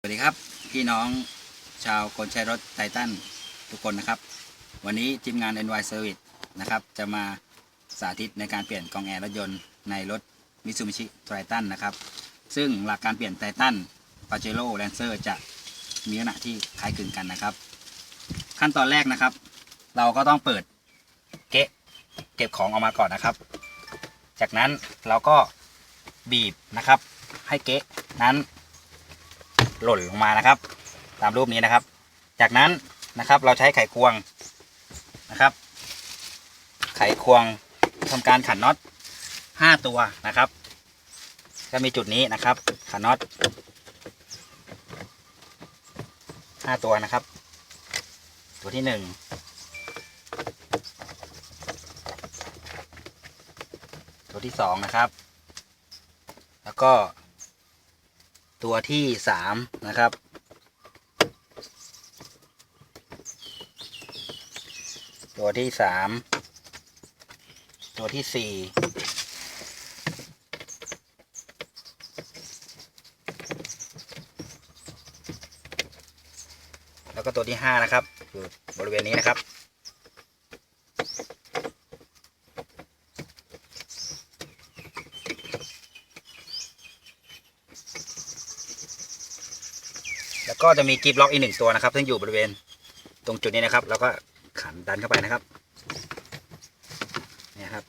สวัสดีครับพี่น้องชาวคนใช้รถไททันทุกคนนะครับ วันนี้ทีมงาน NY Service นะครับ จะมาสาธิตในการเปลี่ยนกองแอร์รถยนต์ในรถ Mitsubishi Triton นะครับ ซึ่งหลักการเปลี่ยนไททัน Pajero Lancer จะมีลักษณะที่คล้ายคลึงกันนะครับ ขั้นตอนแรกนะครับ เราก็ต้องเปิดเกะเก็บของออกมาก่อนนะครับ จากนั้นเราก็บีบนะครับ ให้เกะนั้น หล่นลงมานะครับ ตามรูปนี้นะครับ จากนั้นนะครับเราใช้ไขควงนะครับ ไขควงทำการขันน็อต5ตัวนะครับก็มีจุดนี้นะครับขันน็อต5ตัวนะครับ ตัวที่ 1 ตัวที่ 2 นะครับ แล้วก็ ตัวที่สามนะครับ ตัวที่สามตัวที่สี่แล้วก็ตัวที่ห้านะครับอยู่บริเวณนี้นะครับ แล้วก็จะมีกิฟล็อกอีกหนึ่งตัวนะครับ ซึ่งอยู่บริเวณตรงจุดนี้นะครับ แล้วก็ขันดันเข้าไปนะครับเนี่ยครับ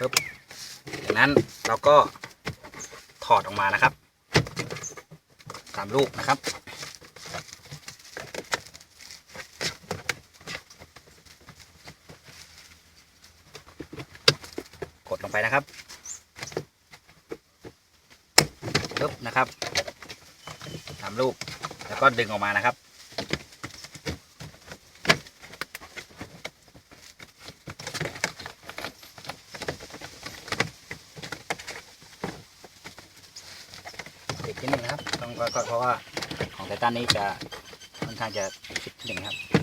ปึ๊บ จากนั้นเราก็ถอดออกมานะครับ ตามรูปนะครับกดลงไปนะครับ ปึ๊บนะครับตามรูปแล้วก็ดึงออกมานะครับ ติดที่หนึ่งนะครับต้องค่อยๆเพราะว่าของไททันนี้จะค่อนข้างจะติดที่หนึ่งครับ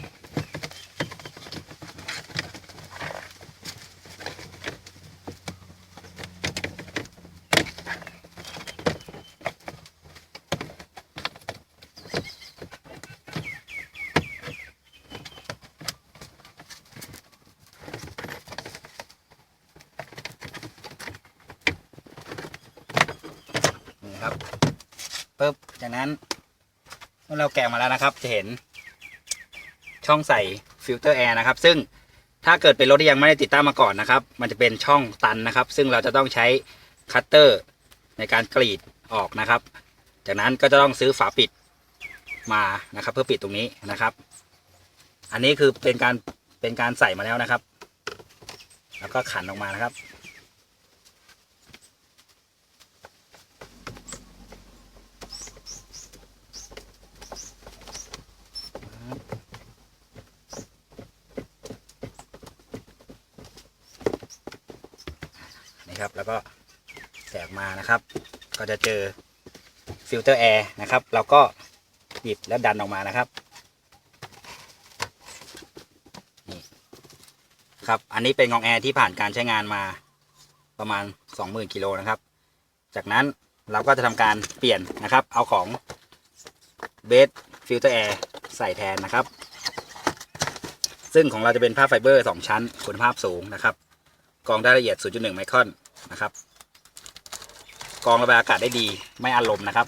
ครับปึ๊บจากนั้นเมื่อเราแกะมาแล้วนะครับ จะเห็น ช่องใส่ฟิลเตอร์แอร์นะครับ ซึ่งถ้าเกิดเป็นรถที่ยังไม่ได้ติดตั้งมาก่อนนะครับ มันจะเป็นช่องตันนะครับ ซึ่งเราจะต้องใช้คัตเตอร์ในการกรีดออกนะครับ จากนั้นก็จะต้องซื้อฝาปิดมานะครับ เพื่อปิดตรงนี้นะครับ อันนี้คือเป็นการเป็นการใส่มาแล้วนะครับ แล้วก็ขันออกมานะครับ ครับ แล้วก็แตกมานะครับ ก็จะเจอฟิลเตอร์แอร์นะครับ เราก็หยิบแล้วดันออกมานะครับนี่ครับ อันนี้เป็นกองแอร์ที่ผ่านการใช้งานมาประมาณ 20,000กิโลนะครับ จากนั้นเราก็จะทำการเปลี่ยนนะครับ เอาของเบสฟิลเตอร์แอร์ใส่แทนนะครับ ซึ่งของเราจะเป็นผ้าไฟเบอร์ 2 ชั้น คุณภาพสูงนะครับกรองได้ละเอียด 0.1 ไมครอน นะครับกรองระบายอากาศได้ดี ไม่อัดลมนะครับ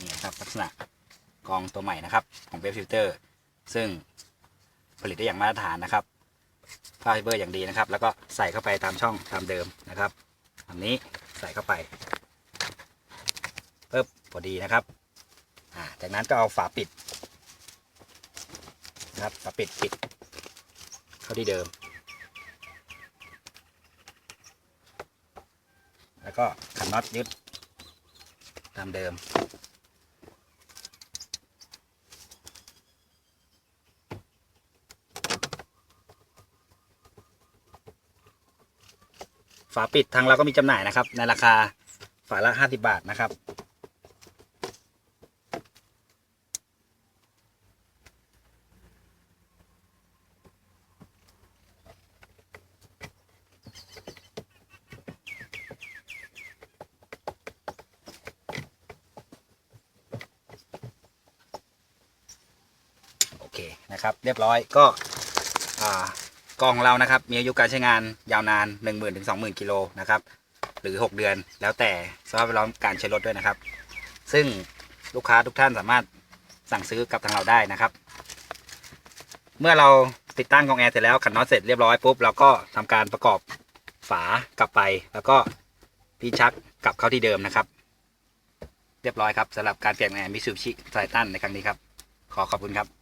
นี่ครับลักษณะกรองตัวใหม่นะครับ ของเบฟฟิลเตอร์ ซึ่งผลิตได้อย่างมาตรฐานนะครับผ้าไฟเบอร์อย่างดีนะครับ แล้วก็ใส่เข้าไปตามช่องตามเดิมนะครับอันนี้ใส่เข้าไปปึ๊บพอดีนะครับจากนั้นก็เอาฝาปิด นะครับฝาปิดปิด เข้าที่เดิม แล้วก็ขันน็อตยึด ตามเดิม ฝาปิดทางเราก็มีจำหน่ายนะครับ ในราคาฝาละ 50 บาทนะครับ นะครับ เรียบร้อยก็กล่องเรานะครับ มีอายุการใช้งานยาวนาน 1 0,000ถึง20,000กิโลนะครับหรือ 6 เดือนแล้วแต่สภาพแวดล้อมการใช้รถด้วยนะครับ ซึ่งลูกค้าทุกท่านสามารถสั่งซื้อกับทางเราได้นะครับ เมื่อเราติดตั้งกองแอร์เสร็จแล้วขันน็อตเสร็จเรียบร้อยปุ๊บเราก็ทำการประกอบฝากลับไป แล้วก็พี่ชักกลับเข้าที่เดิมนะครับ เรียบร้อยครับสำหรับการเปลี่ยนแอร์มิซูบิชิไททันในครั้งนี้ครับ ขอขอบคุณครับ